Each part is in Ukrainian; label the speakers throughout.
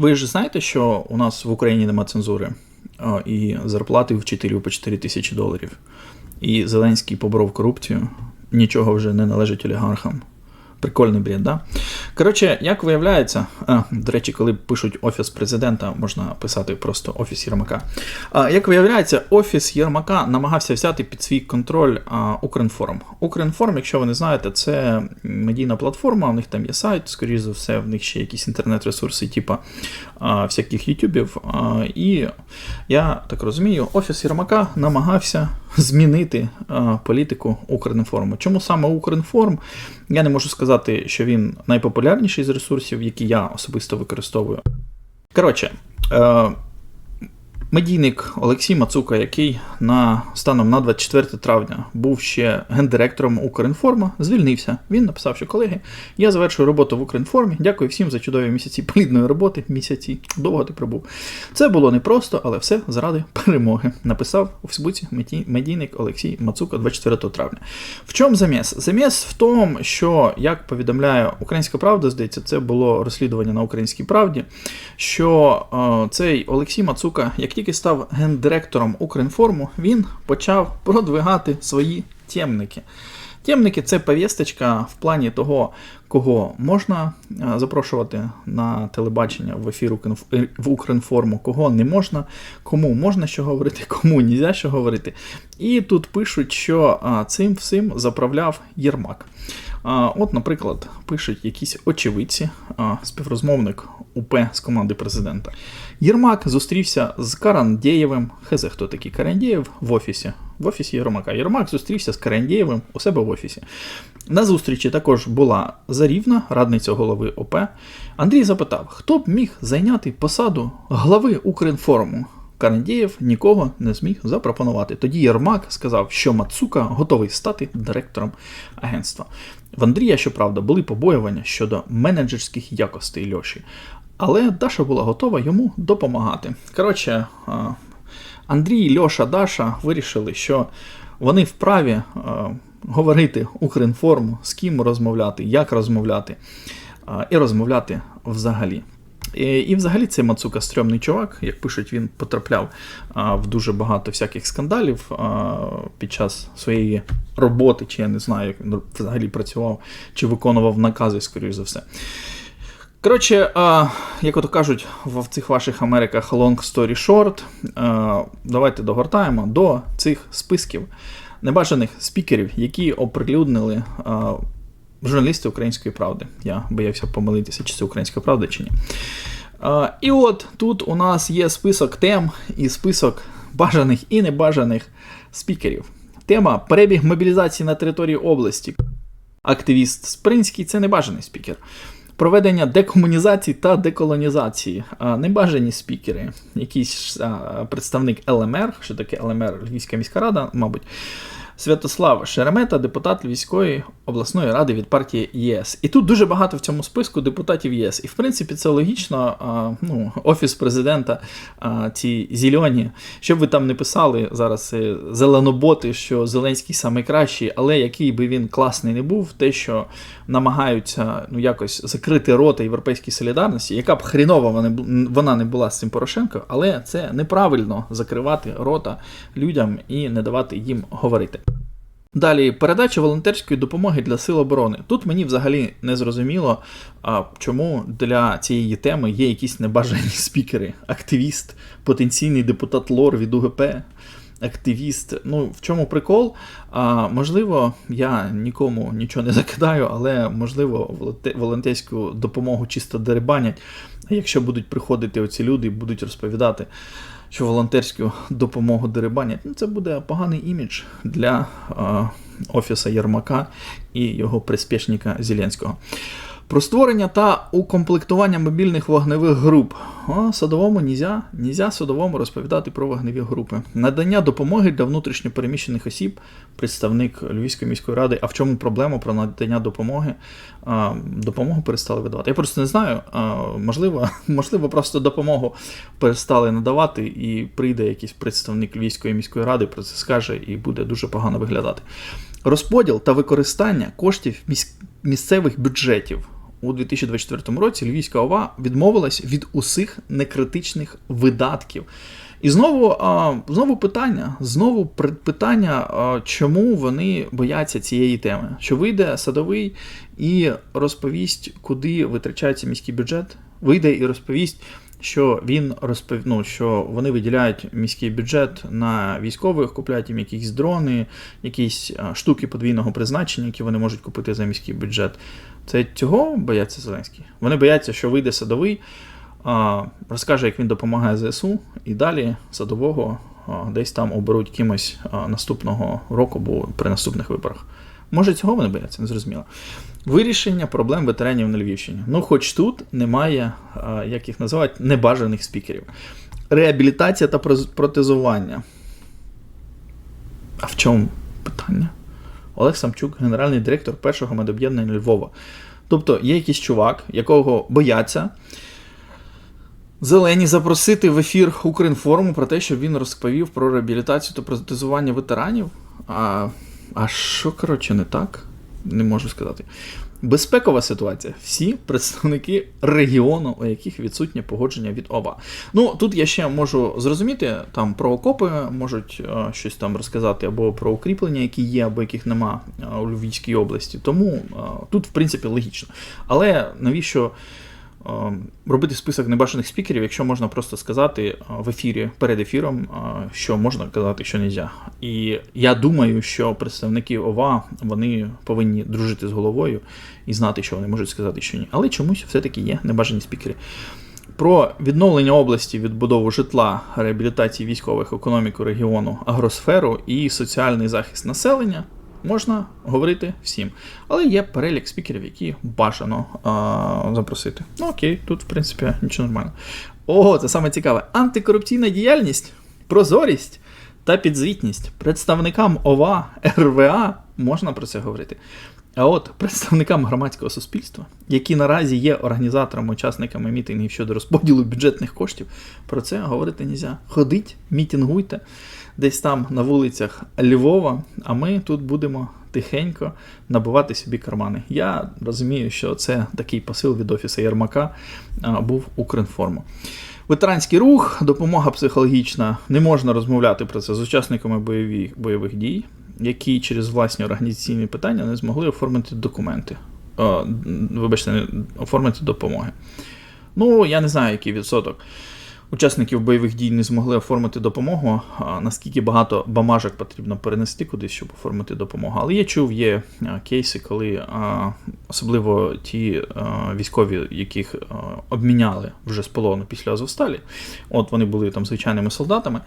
Speaker 1: Ви ж знаєте, що у нас в Україні нема цензури і зарплати вчителів по 4 тисячі доларів. І Зеленський поборов корупцію, нічого вже не належить олігархам. Прикольний бред, да? Коротше, як виявляється, а, до речі, коли пишуть офіс президента, можна писати просто офіс Єрмака. А, як виявляється, офіс Єрмака намагався взяти під свій контроль а, Укрінформ. Укрінформ, якщо ви не знаєте, це медійна платформа, у них там є сайт, скоріш за все, в них ще якісь інтернет-ресурси, типу а, всяких ютубів. І я так розумію, офіс Єрмака намагався змінити а, політику Укрінформу. Чому саме Укрінформ? Я не можу сказати, що він найпопулярніший з ресурсів, які я особисто використовую. Коротше, е, медійник Олексій Мацука, який на станом на 24 травня був ще гендиректором Укрінформа, звільнився. Він написав, що колеги, я завершую роботу в Укрінформі. Дякую всім за чудові місяці плідної роботи. Місяці довго ти прибув. Це було непросто, але все заради перемоги. Написав у Фейсбуці медійник Олексій Мацука 24 травня. В чому заміс? Заміс в тому, що як повідомляє Українська Правда, здається, це було розслідування на Українській правді. Що е, цей Олексій Мацука, як тільки став гендиректором Укрінформу, він почав продвигати свої темники. Темники це повісточка в плані того, кого можна запрошувати на телебачення в ефір в Укрінформу, кого не можна, кому можна що говорити, кому не можна що говорити. І тут пишуть, що цим всім заправляв Єрмак. От, наприклад, пишуть якісь очевидці, співрозмовник УП з команди президента. Єрмак зустрівся з Карандєєвим. Хз, хто такий Карандєєв в офісі. В офісі Єрмака. Єрмак зустрівся з Карандєєвим у себе в офісі. На зустрічі також була Зарівна, радниця голови ОП. Андрій запитав, хто б міг зайняти посаду глави Укрінформу. Карандєєв нікого не зміг запропонувати. Тоді Єрмак сказав, що Мацука готовий стати директором агентства. В Андрія, щоправда, були побоювання щодо менеджерських якостей Льоші, але Даша була готова йому допомагати. Коротше, Андрій, Льоша, Даша вирішили, що вони вправі говорити Укрінформ, з ким розмовляти, як розмовляти, і розмовляти взагалі. І взагалі цей Мацука стрьомний чувак, як пишуть, він потрапляв в дуже багато всяких скандалів під час своєї роботи, чи я не знаю, як він взагалі працював, чи виконував накази, скоріш за все. Коротше, як ото кажуть в цих ваших Америках long story short, давайте догортаємо до цих списків небажаних спікерів, які оприлюднили журналісти Української правди. Я боявся помилитися, чи це Українська правда, чи ні. І от тут у нас є список тем і список бажаних і небажаних спікерів. Тема перебіг мобілізації на території області. Активіст Спринський це небажаний спікер. Проведення декомунізації та деколонізації. Небажані спікери. Якийсь представник ЛМР, що таке ЛМР, Львівська міська рада, мабуть. Святослав Шеремета, депутат Львівської обласної ради від партії ЄС. І тут дуже багато в цьому списку депутатів ЄС. І в принципі це логічно. А, ну, Офіс президента, а, ці зелені, щоб ви там не писали зараз е, зеленоботи, що Зеленський найкращий, але який би він класний не був, те, що намагаються ну, якось закрити рота європейській солідарності, яка б хрінова вона не була з цим Порошенко, але це неправильно закривати рота людям і не давати їм говорити. Далі передача волонтерської допомоги для сил оборони. Тут мені взагалі не зрозуміло, чому для цієї теми є якісь небажані спікери, активіст, потенційний депутат Лор від УГП, активіст. Ну, в чому прикол? А, Можливо, я нікому нічого не закидаю, але можливо, волонтерську допомогу чисто деребанять. Якщо будуть приходити оці люди і будуть розповідати що волонтерську допомогу дерибанять, ну це буде поганий імідж для е, офіса Єрмака і його приспішника Зеленського. Про створення та укомплектування мобільних вогневих груп. О, Садовому нізя, нізя садовому розповідати про вогневі групи. Надання допомоги для внутрішньопереміщених осіб, представник Львівської міської ради. А в чому проблема про надання допомоги? А, Допомогу перестали видавати. Я просто не знаю. А, Можливо, можливо, просто допомогу перестали надавати, і прийде якийсь представник Львівської міської ради, про це скаже, і буде дуже погано виглядати. Розподіл та використання коштів місцевих бюджетів у 2024 році Львівська ОВА відмовилась від усіх некритичних видатків. І знову, знову питання, знову питання, чому вони бояться цієї теми. Що вийде садовий і розповість, куди витрачається міський бюджет, вийде і розповість, що він розпов... ну, що вони виділяють міський бюджет на військових, купляють їм якісь дрони, якісь штуки подвійного призначення, які вони можуть купити за міський бюджет. Це цього бояться Зеленський. Вони бояться, що вийде садовий, розкаже, як він допомагає ЗСУ, і далі садового десь там оберуть кимось наступного року або при наступних виборах. Може, цього вони бояться, не зрозуміло. Вирішення проблем ветеранів на Львівщині. Ну, хоч тут немає, як їх називають, небажаних спікерів. Реабілітація та протезування. А в чому питання? Олег Самчук, генеральний директор першого медоб'єднання Львова. Тобто є якийсь чувак, якого бояться. Зелені запросити в ефір Укрінформу про те, щоб він розповів про реабілітацію та протезування ветеранів. А, а що, коротше, не так? Не можу сказати. Безпекова ситуація. Всі представники регіону, у яких відсутнє погодження від ОВА. Ну тут я ще можу зрозуміти, там про окопи можуть е, щось там розказати, або про укріплення, які є, або яких нема е, у Львівській області. Тому е, тут, в принципі, логічно. Але навіщо робити список небажаних спікерів, якщо можна просто сказати е, в ефірі перед ефіром, е, що можна казати, що не можна. І я думаю, що представники ОВА вони повинні дружити з головою і знати, що вони можуть сказати, що ні. Але чомусь все-таки є небажані спікери. Про відновлення області, відбудову житла, реабілітації військових, економіку регіону, агросферу і соціальний захист населення можна говорити всім. Але є перелік спікерів, які бажано а, запросити. Ну окей, тут, в принципі, нічого нормально. Ого, це саме цікаве. Антикорупційна діяльність, прозорість та підзвітність. Представникам ОВА, РВА можна про це говорити. А от представникам громадського суспільства, які наразі є організаторами, учасниками мітингів щодо розподілу бюджетних коштів, про це говорити не можна. Ходіть, мітингуйте десь там на вулицях Львова, а ми тут будемо тихенько набивати собі кармани. Я розумію, що це такий посил від офісу Єрмака був Укрінформу. Ветеранський рух, допомога психологічна. Не можна розмовляти про це з учасниками бойові, бойових дій, які через власні організаційні питання не змогли оформити документи. О, вибачте, оформити допомоги. Ну, я не знаю, який відсоток учасників бойових дій не змогли оформити допомогу. Наскільки багато бамажок потрібно перенести кудись, щоб оформити допомогу. Але я чув, є кейси, коли особливо ті військові, яких обміняли вже з полону після Азовсталі, от вони були там звичайними солдатами,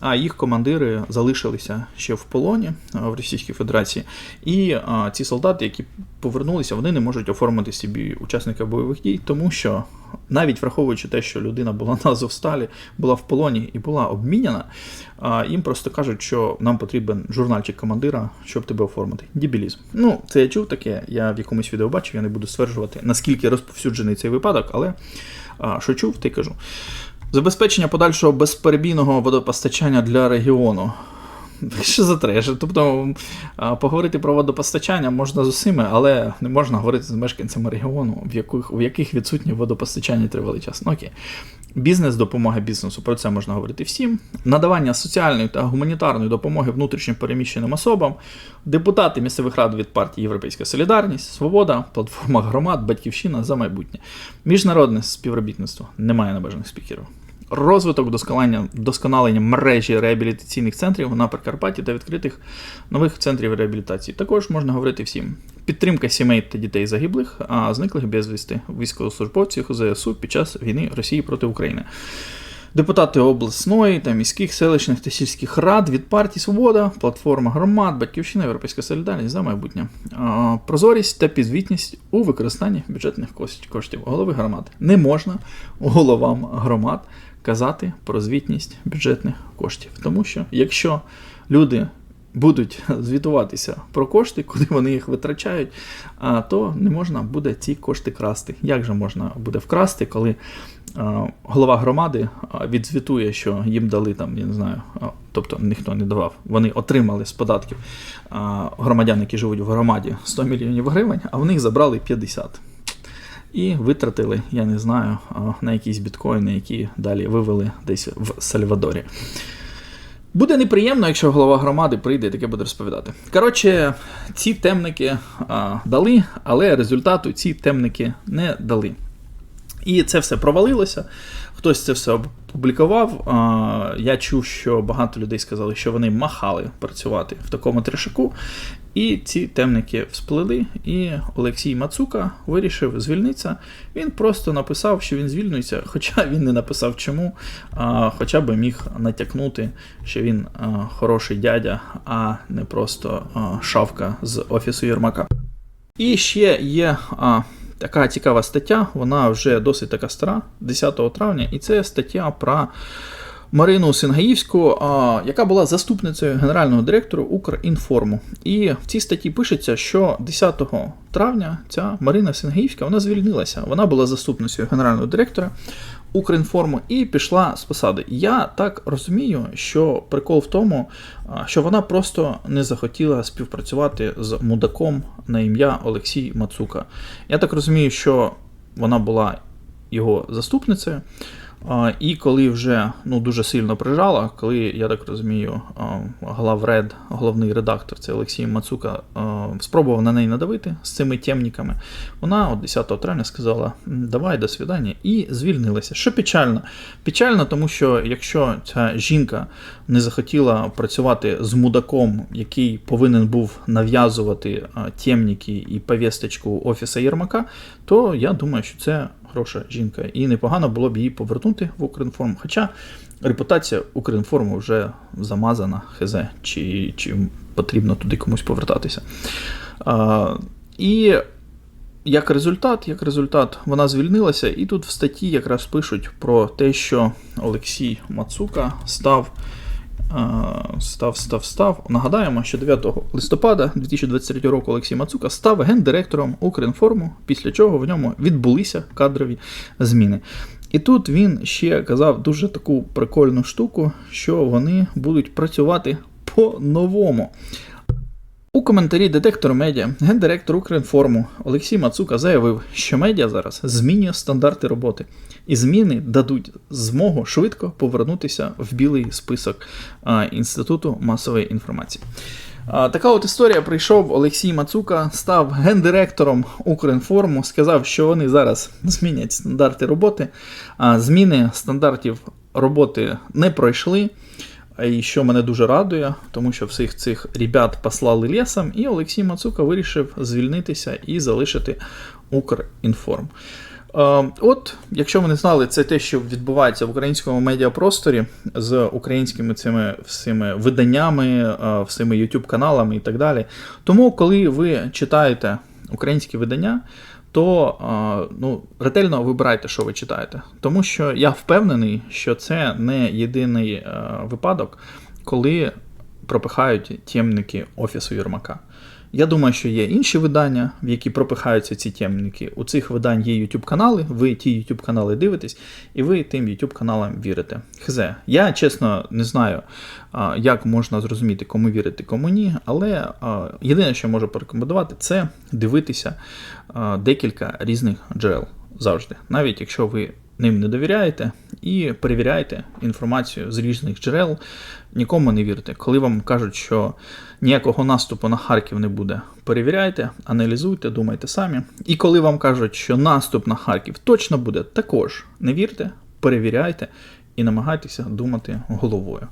Speaker 1: а їх командири залишилися ще в полоні в Російській Федерації. І ці солдати, які повернулися, вони не можуть оформити собі учасника бойових дій, тому що навіть враховуючи те, що людина була на Азовсталі, була в полоні і була обміняна, їм просто кажуть, що нам потрібен журнальчик командира, щоб тебе оформити. Дебілізм. Ну, це я чув таке, я в якомусь відео бачив, я не буду стверджувати, наскільки розповсюджений цей випадок, але що чув, ти кажу. Забезпечення подальшого безперебійного водопостачання для регіону. Що за треш? Тобто поговорити про водопостачання можна з усіми, але не можна говорити з мешканцями регіону, в яких, в яких відсутнє водопостачання тривалий час. Ну окей. Бізнес, допомога бізнесу, про це можна говорити всім. Надавання соціальної та гуманітарної допомоги внутрішньо переміщеним особам, депутати місцевих рад від партії Європейська Солідарність, Свобода, платформа громад, Батьківщина за майбутнє. Міжнародне співробітництво немає небажаних спікерів. Розвиток вдосконалення, вдосконалення мережі реабілітаційних центрів на Прикарпатті та відкритих нових центрів реабілітації. Також можна говорити всім. Підтримка сімей та дітей загиблих, а зниклих безвісти військовослужбовців ЗСУ під час війни Росії проти України. Депутати обласної та міських, селищних та сільських рад від партії Свобода, платформа громад, Батьківщина, Європейська Солідарність за майбутнє. Прозорість та підзвітність у використанні бюджетних коштів голови громад. Не можна головам громад казати про звітність бюджетних коштів. Тому що якщо люди будуть звітуватися про кошти, куди вони їх витрачають, то не можна буде ці кошти красти. Як же можна буде вкрасти, коли голова громади відзвітує, що їм дали там, я не знаю, тобто ніхто не давав, вони отримали з податків громадян, які живуть в громаді 100 мільйонів гривень, а в них забрали 50. І витратили, я не знаю, на якісь біткоїни, які далі вивели десь в Сальвадорі. Буде неприємно, якщо голова громади прийде і таке буде розповідати. Коротше, ці темники а, дали, але результату ці темники не дали. І це все провалилося. Хтось це все опублікував. Я чув, що багато людей сказали, що вони махали працювати в такому трешаку. І ці темники всплили, і Олексій Мацука вирішив звільнитися. Він просто написав, що він звільнюється, хоча він не написав чому, а, хоча би міг натякнути, що він хороший дядя, а не просто шавка з офісу Єрмака. І ще є а, така цікава стаття, вона вже досить така стара, 10 травня, і це стаття про Марину Сингаївську, яка була заступницею генерального директора Укрінформу. І в цій статті пишеться, що 10 травня ця Марина Сингаївська вона звільнилася. Вона була заступницею генерального директора Укрінформу і пішла з посади. Я так розумію, що прикол в тому, що вона просто не захотіла співпрацювати з мудаком на ім'я Олексій Мацука. Я так розумію, що вона була його заступницею. І коли вже ну, дуже сильно прижала, коли, я так розумію, главред, головний редактор, це Олексій Мацука, спробував на неї надавити з цими темниками, вона от 10 травня сказала: давай, до свидання, і звільнилася. Що печально? Печально, тому що якщо ця жінка не захотіла працювати з мудаком, який повинен був нав'язувати а, темники і повісточку офіса Єрмака, то я думаю, що це хороша жінка, і непогано було б її повернути в Укрінформ. Хоча репутація Укрінформу вже замазана, хз, чи, чи потрібно туди комусь повертатися. А, і як результат, як результат, вона звільнилася, і тут в статті якраз пишуть про те, що Олексій Мацука став. Став, став, став. Нагадаємо, що 9 листопада 2023 року Олексій Мацука став гендиректором Укрінформу, після чого в ньому відбулися кадрові зміни. І тут він ще казав дуже таку прикольну штуку, що вони будуть працювати по-новому. Коментарі детектор медіа гендиректор Укрінформу Олексій Мацука заявив, що медіа зараз змінює стандарти роботи, і зміни дадуть змогу швидко повернутися в білий список Інституту масової інформації. Така от історія прийшов Олексій Мацука, став гендиректором Укрінформу, сказав, що вони зараз змінять стандарти роботи. А зміни стандартів роботи не пройшли. І що мене дуже радує, тому що всіх цих ребят послали лісом, і Олексій Мацука вирішив звільнитися і залишити Укрінформ. От, якщо ви не знали, це те, що відбувається в українському медіапросторі з українськими цими всіми виданнями, всіми YouTube каналами і так далі. Тому, коли ви читаєте українські видання, то ну, ретельно вибирайте, що ви читаєте. Тому що я впевнений, що це не єдиний е, випадок, коли пропихають тємники Офісу Єрмака. Я думаю, що є інші видання, в які пропихаються ці темники. У цих видань є YouTube канали, ви ті YouTube канали дивитесь, і ви тим YouTube каналам вірите. Хз. Я чесно не знаю, як можна зрозуміти, кому вірити, кому ні. Але єдине, що можу порекомендувати, це дивитися декілька різних джерел завжди, навіть якщо ви ним не довіряєте і перевіряйте інформацію з різних джерел, нікому не вірте. Коли вам кажуть, що ніякого наступу на Харків не буде, перевіряйте, аналізуйте, думайте самі. І коли вам кажуть, що наступ на Харків точно буде, також не вірте, перевіряйте і намагайтеся думати головою.